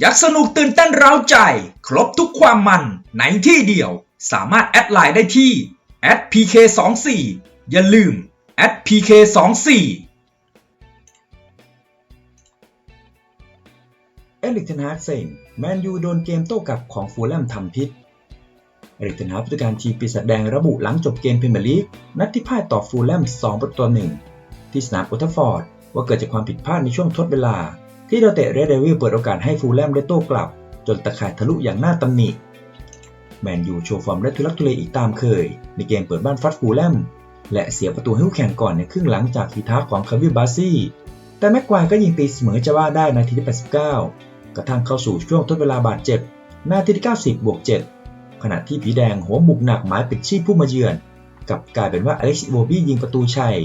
อยากสนุกตื่นเต้นเร้าใจ ครบทุกความมันในที่เดียว สามารถแอดไลน์ได้ที่ @pk24 อย่าลืม @pk24 เอริกเทนฮากเซงแมนยูโดนเกมโต้กลับของฟูลแลมทำพิษเอริกเทนฮากผู้จัดการทีมปีศาจแดงระบุหลังจบเกมพรีเมียร์ลีกนัดที่พ่ายต่อฟูลแลม2ประตูต่อ1ที่สนามโอลด์แทัฟฟอร์ดว่าเกิดจากความผิดพลาดในช่วงทดเวลา ที่ดาวเตะเรดเดวิลเปิดโอกาสให้ฟูลแลมได้โต้กลับ จนตะข่ายทะลุอย่างน่าตำหนิ แมนยูโชว์ฟอร์มได้ทุลักทุเลอีกตามเคย ในเกมเปิดบ้านฟัดฟูลแลม และเสียประตูให้คู่แข่งก่อนในครึ่งหลังจากทีท้าของคาวิบาซี่แต่แม็กควายก็ยิงตีเสมอจะว่าได้นาทีที่ 89 กระทั่งเข้าสู่ช่วงทดเวลาบาดเจ็บนาทีที่ 90 บวก 7 ขณะที่ผีแดงหัวบุกหนักหมายปิดชีพผู้มาเยือนกับกลายเป็นว่าอเล็กซ์โบบี้ยิงประตูชัย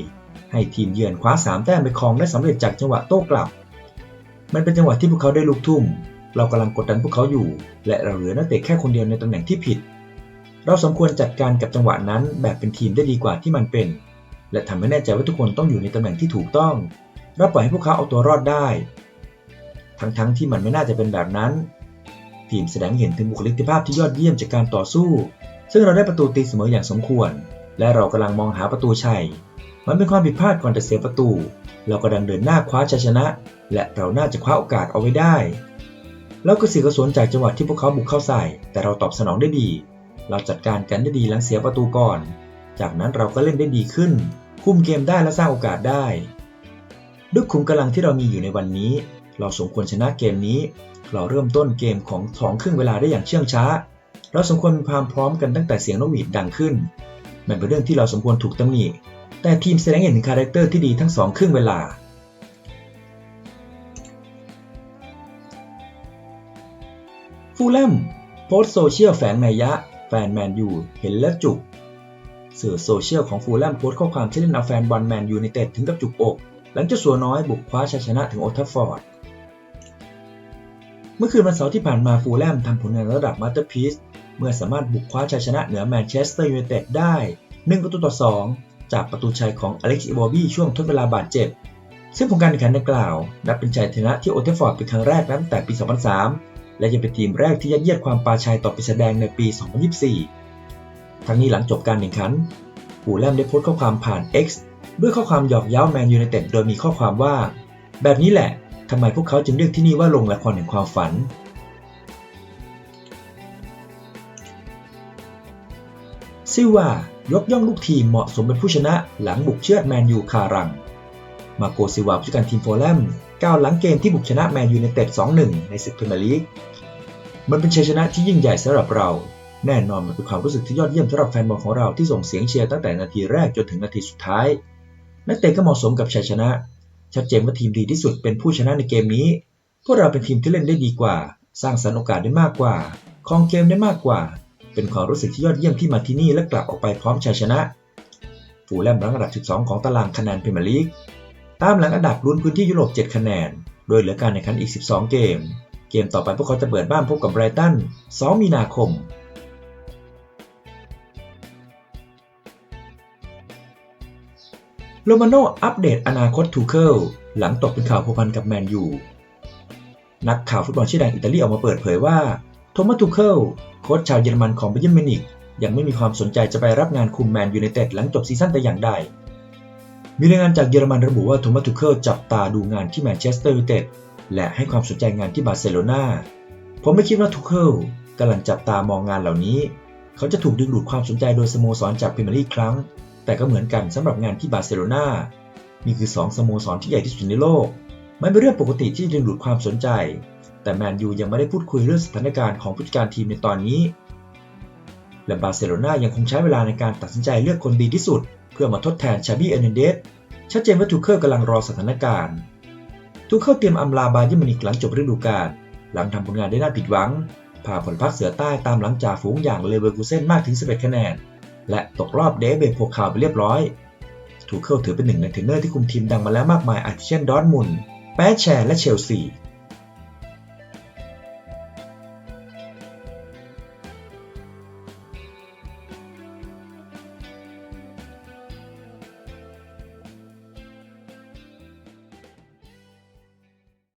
ให้ทีมเยือนคว้า 3 แต้มไปครองได้สำเร็จจากจังหวะโต้กลับ มันเป็นจังหวะที่พวกเขาได้ลุกทุ่ม เรากำลังกดดันพวกเขาอยู่ และเราเหลือนักเตะแค่คนเดียวในตำแหน่งที่ผิด เราสมควรจัดการกับจังหวะนั้นแบบเป็นทีมได้ดีกว่าที่มันเป็น และทำให้แน่ใจว่าทุกคนต้องอยู่ในตำแหน่งที่ถูกต้อง เราปล่อยให้พวกเขาเอาตัวรอดได้ ทั้งๆทที่มันไม่น่าจะเป็นแบบนั้น ทีมแสดงเห็นถึงบุคลิกภาพที่ยอดเยี่ยมจากการต่อสู้ ซึ่งเราได้ประตูตีเสมออย่างสมควร และเรากำลังมองหาประตูชัย มันเป็นความผิดพลาดก่อนจะเสียประตู เรากำลังเดินหน้าคว้าชัยชนะ และเราน่าจะคว้าโอกาสเอาไว้ได้ แล้วก็เสียกระสวนจากจังหวะที่พวกเขาบุกเข้าใส่ แต่เราตอบสนองได้ดี เราจัดการกันได้ดีหลังเสียประตูก่อน จากนั้นเราก็เล่นได้ดีขึ้น คุมเกมได้และสร้างโอกาสได้ด้วยขุมกำลังที่เรามีอยู่ในวันนี้ เราสมควรชนะเกมนี้ เราเริ่มต้นเกมของสองครึ่งเวลาได้อย่างเชื่องช้า เราสมควรมีความพร้อมกันตั้งแต่เสียงนกหวีดดังขึ้น มันเป็นเรื่องที่เราสมควรถูกตำหนิ แต่ทีมแสดงเห็นถึงคาแรคเตอร์ที่ดีทั้งสองครึ่งเวลา ฟูลแลมโพสโซเชียลแฝงนัยยะ แฟนแมนยูเห็นแล้วจุก สื่อโซเชียลของฟูลแลมโพสข้อความที่เล่นเอาแฟนบอลแมนยูในเต็ดถึงกับจุกอก หลังเจ้าสัวน้อยบุกคว้าชัยชนะถึงโอลด์แทัฟฟอร์ด เมื่อคืนวันเสาร์ที่ผ่านมาฟูลแลมทำผลงานระดับมาสเตอร์พีซเมื่อสามารถบุกคว้าชัยชนะเหนือแมนเชสเตอร์ยูไนเต็ดได้1ประตูต่อ2 จากประตูชัยของอเล็กซ์อีวอบี้ช่วงทดเวลาบาดเจ็บ ซึ่งผลการแข่งขันดังกล่าว นับเป็นชัยชนะที่โอลด์แทัฟอร์ดเป็นครั้งแรกนับตั้งแต่ปี 2003 และยังเป็นทีมแรกที่ยัดเยียดความปาชัยต่อปีแสดงในปี 2024 ทั้งนี้หลังจบการแข่งขันฟูแลมได้โพสต์ข้อความผ่าน X ด้วยข้อความหยอกเย้าแมนยูไนเต็ดโดยมีข้อความว่า แบบนี้แหละทำไมพวกเขาจึงเรียกที่นี่ว่าโรงละครแห่งความฝันซิลวา ยกย่องลูกทีมเหมาะสมเป็นผู้ชนะหลังบุกเชือดแมนยูคารัง มาโกซิวาผู้จัดการทีมโฟแลมก้าวหลังเกมที่บุกชนะแมนยูในเต็ด 2-1 ในศึกพรีเมียร์ลีก มันเป็นชัยชนะที่ยิ่งใหญ่สำหรับเรา แน่นอนมันเป็นความรู้สึกที่ยอดเยี่ยมสำหรับแฟนบอลของเราที่ส่งเสียงเชียร์ตั้งแต่นาทีแรกจนถึงนาทีสุดท้าย นักเตะก็เหมาะสมกับชัยชนะ ชัดเจนว่าทีมดีที่สุดเป็นผู้ชนะในเกมนี้ พวกเราเป็นทีมที่เล่นได้ดีกว่า สร้างสรรค์โอกาสได้มากกว่าครองเกมได้มากกว่า เป็นความรู้สึกที่ยอดเยี่ยมที่มาที่นี่และกลับออกไปพร้อมชัยชนะ ฟูลแลมรั้งอันดับ 12 ของตารางคะแนนพรีเมียร์ลีก ตามหลังอันดับลุ้นพื้นที่ยุโรป 7 คะแนน โดยเหลือการแข่งขันอีก 12 เกม เกมต่อไปพวกเขาจะเปิดบ้านพบกับไบรตัน 2 มีนาคมโรมาโนอัปเดตอนาคตทูเคิลหลังตกเป็นข่าวพัวพันกับแมนยู นักข่าวฟุตบอลชื่อดังอิตาลีออกมาเปิดเผยว่า โทมัสทูเคิลโค้ชชาวเยอรมันของบเยิร์นมิวนิกยังไม่มีความสนใจจะไปรับงานคุมแมนยูไนเต็ดหลังจบซีซั่นแต่อย่างใด มีรายงานจากเยอรมันระบุว่าโทมัสทูเคิลจับตาดูงานที่แมนเชสเตอร์ยูไนเต็ดและให้ความสนใจงานที่บาร์เซโลนาผมไม่คิดว่าทูเคิลกำลังจับตามองงานเหล่านี้ เขาจะถูกดึงดูดความสนใจโดยสโมสรจากพรีเมียร์ลีกครั้ง แต่ก็เหมือนกันสำหรับงานที่บาร์เซโลนานี่คือ 2 สโมสรที่ใหญ่ที่สุดในโลก มันเป็นเรื่องปกติที่ดึงดูดความสนใจ แต่แมนยูยังไม่ได้พูดคุยเรื่องสถานการณ์ของผู้จัดการทีมในตอนนี้ และบาร์เซโลนายังคงใช้เวลาในการตัดสินใจเลือกคนดีที่สุด เพื่อมาทดแทนชาบี้เอเนเดสชัดเจนว่าทูเคิลกำลังรอสถานการณ์ทูเคิลเตรียมอำลาบาเยิร์นมินิกหลังจบฤดูกาลหลังทำผลงานได้น่าผิดหวังพาผลพักเสือใต้ตามหลังจ่าฝูงอย่างเลเวอร์คูเซ่นมากถึง 11 คะแนน และตกรอบเดฟเบโพคาวไปเรียบร้อยทูเคิลถือเป็นหนึ่งในเทรนเนอร์ที่คุมทีมดังมาแล้วมากมายอาทิเช่นดอร์มุนแปชแชร์และเชลซี